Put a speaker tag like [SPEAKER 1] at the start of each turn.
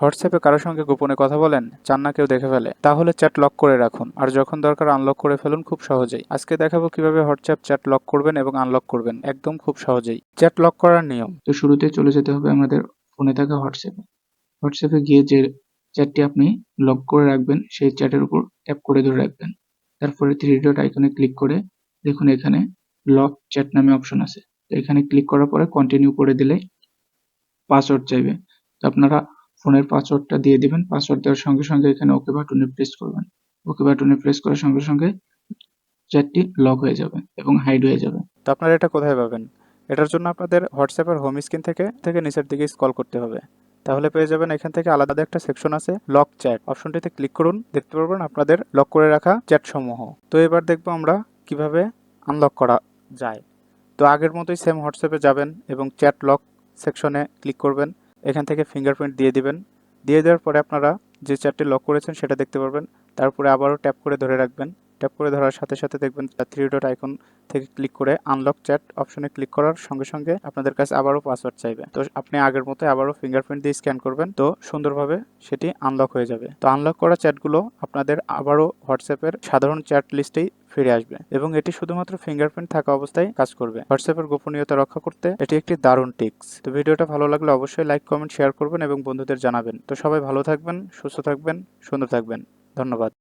[SPEAKER 1] হোয়াটসঅ্যাপে কারোর সঙ্গে গোপনে কথা বলেন, চান না কেউ দেখে ফেলে। তাহলে চ্যাট লক করে রাখুন, আর যখন দরকার আনলক করে ফেলুন খুব সহজেই। আজকে দেখাবো কীভাবে হোয়াটসঅ্যাপ চ্যাট লক করবেন এবং আনলক করবেন, একদম খুব সহজেই। চ্যাট লক করার নিয়ম।
[SPEAKER 2] তো শুরুতে চলে যেতে হবে আমাদের ফোনে থাকা হোয়াটসঅ্যাপে। হোয়াটসঅ্যাপে গিয়ে যে চ্যাটটি আপনি লক করে রাখবেন, সেই চ্যাটের উপর ট্যাপ করে ধরে রাখবেন। তারপরে থ্রি ডট আইকনে ক্লিক করে দেখুন এখানে লক চ্যাট নামে অপশন আছে। এখানে ক্লিক করার পরে কন্টিনিউ করে দিলে পাসওয়ার্ড চাইবে। তো আপনারা ফোনের পাসওয়ার্ডটা দিয়ে দিবেন, পাসওয়ার্ড দেওয়ার সঙ্গে সঙ্গে এখানে ওকে বাটনে প্রেস করবেন। ওকে বাটনে প্রেস করার সঙ্গে সঙ্গে চ্যাটটি লক হয়ে যাবে এবং হাইড হয়ে যাবে।
[SPEAKER 1] তো আপনারা এটা কোথায় পাবেন? এটার জন্য আপনাদের হোয়াটসঅ্যাপের হোম স্ক্রিন থেকে থেকে নিচের দিকে স্ক্রল করতে হবে। তাহলে পেয়ে যাবেন এখান থেকে আলাদা একটা সেকশন আছে লক চ্যাট অপশনটিতে ক্লিক করুন, দেখতে পারবেন আপনাদের লক করে রাখা চ্যাট সমূহ তো এবার দেখব আমরা কীভাবে আনলক করা যায়। তো আগের মতোই সেম হোয়াটসঅ্যাপে যাবেন এবং চ্যাট লক সেকশনে ক্লিক করবেন। এখান থেকে ফিঙ্গারপ্রিন্ট দিয়ে দিবেন। দিয়ে দেওয়ার পরে আপনারা যে চারটি লক করেছেন সেটা দেখতে পারবেন। তারপরে আবারও ট্যাপ করে ধরে রাখবেন। ট্যাপ করে ধরার সাথে সাথে দেখবেন থ্রি ডট আইকন থেকে ক্লিক করে আনলক চ্যাট অপশনে ক্লিক করার সঙ্গে সঙ্গে আপনাদের কাছে আবারও পাসওয়ার্ড চাইবে। তো আপনি আগের মতো আবারও ফিঙ্গারপ্রিন্ট দিয়ে স্ক্যান করবেন, তো সুন্দরভাবে সেটি আনলক হয়ে যাবে। তো আনলক করা চ্যাটগুলো আপনাদের আবারও হোয়াটসঅ্যাপের সাধারণ চ্যাট লিস্টেই ফিরে আসবে এবং এটি শুধুমাত্র ফিঙ্গারপ্রিন্ট থাকা অবস্থায় কাজ করবে। হোয়াটসঅ্যাপের গোপনীয়তা রক্ষা করতে এটি একটি দারুণ টিক্স তো ভিডিওটা ভালো লাগলে অবশ্যই লাইক কমেন্ট শেয়ার করবেন এবং বন্ধুদের জানাবেন। তো সবাই ভালো থাকবেন, সুস্থ থাকবেন, সুন্দর থাকবেন। ধন্যবাদ।